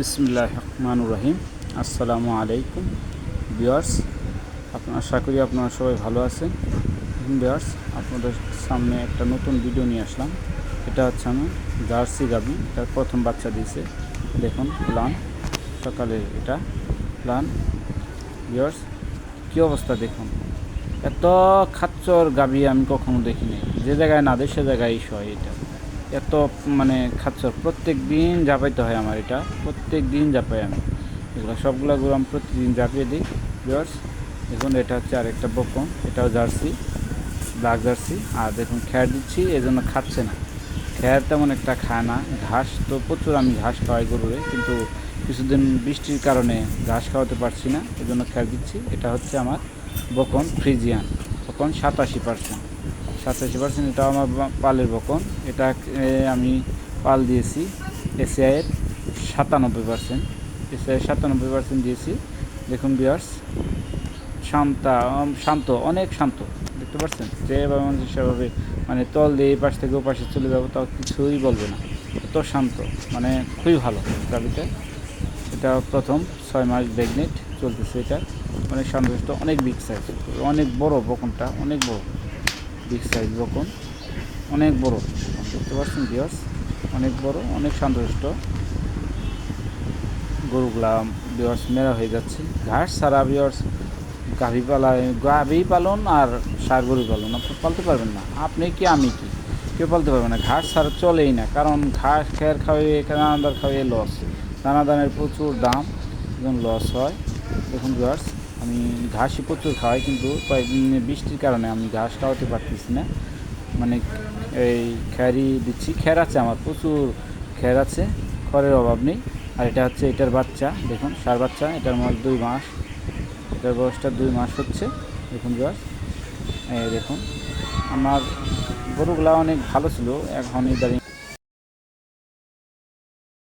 বিসমুল্লাহ রহমানুর রহিম আসসালামু আলাইকুম বিয়ার্স আপনার আশা করি আপনারা সবাই ভালো আছেন। বিয়ার্স আপনাদের সামনে একটা নতুন ভিডিও নিয়ে আসলাম। এটা হচ্ছে আমি জার্সি গাবি এটার প্রথম বাচ্চা দিয়েছে। দেখুন, প্লান। সকালে এটা, প্লান। বিয়ার্স কী অবস্থা দেখুন। এত খাচ্চর গাবি আমি কখনো দেখিনি। যে জায়গায় না দেয়, সে জায়গায় হয় এটা। এত মানে খাচ্চর প্রত্যেক দিন জাপাইতে হয় আমার এটা, প্রত্যেক দিন জাপাই আমি। এগুলো সবগুলো গরু আমি প্রতিদিন জাপিয়ে দিই বিয়ার্স দেখুন, এটা হচ্ছে আরেকটা বকন, এটাও জার্সি ব্ল্যাক জার্সি। আর দেখুন, খ্যার দিচ্ছি এই জন্য খাচ্ছে না। খ্যার তেমন একটা খায় না, ঘাস তো প্রচুর আমি ঘাস খাওয়াই গরুরে, কিন্তু কিছুদিন বৃষ্টির কারণে ঘাস খাওয়াতে পারছি না এই জন্য খ্যার দিচ্ছি। এটা হচ্ছে আমার বকন ফ্রিজিয়ান, বকন সাতাশি পার্সেন্ট সাতাশি পার্সেন্ট, এটা আমার পালের বকন। এটা আমি পাল দিয়েছি এসিআইয়ের সাতানব্বই পার্সেন্ট। এসিআইয়ের সাতানব্বই পার্সেন্ট দিয়েছি। দেখুন বিয়ার্স শান্তা শান্ত, অনেক শান্ত। দেখতে পাচ্ছেন? যেভাবে মানুষ সেভাবে মানে তল দিয়ে এই পাশ থেকে ও পাশে চলে যাব, তাও কিছুই বলবে না। এত শান্ত মানে খুবই ভালো গাড়িতে। এটা প্রথম ছয় মাস প্রেগনেন্ট চলতেছে এটা। অনেক সন্তুষ্ট অনেক বিগ সাইজ অনেক বড় বকনটা, অনেক বড়। বিগ সাইজ বকন অনেক বড়। দেখতে পাচ্ছেন বিয়ার্স অনেক বড়, অনেক সন্তুষ্ট। গরুগুলা বিয়ার্স মেরা হয়ে যাচ্ছে। ঘাস ছাড়া বিয়ার্স গাভী পালা গাভী পালন আর সার গরু পালন, আপনি পালতে পারবেন না। আপনি কি, আমি কি? কেউ পালতে পারবে না। ঘাস ছাড়া চলেই না, কারণ ঘাস খেয়ার খাওয়িয়ে দানাদার খাওয়িয়ে লস দানাদানের প্রচুর দাম এবং লস হয় দেখুন বিয়ার্স আমি ঘাসই প্রচুর খাওয়াই, কিন্তু কয়েকদিন বৃষ্টির কারণে আমি ঘাস খাওয়াতে পারতেছি না। মানে এই খ্যারি দিচ্ছি খ্যার আছে আমার, প্রচুর খ্যার আছে, খড়ের অভাব নেই। আর এটা হচ্ছে, এটার বাচ্চা, দেখুন, সার বাচ্চা, এটার মধ্যে দুই মাস, এটার বয়সটা দুই মাস হচ্ছে, দেখুন বয়স দেখুন, আমার গরুগুলা অনেক ভালো ছিল, এখন ইদারিং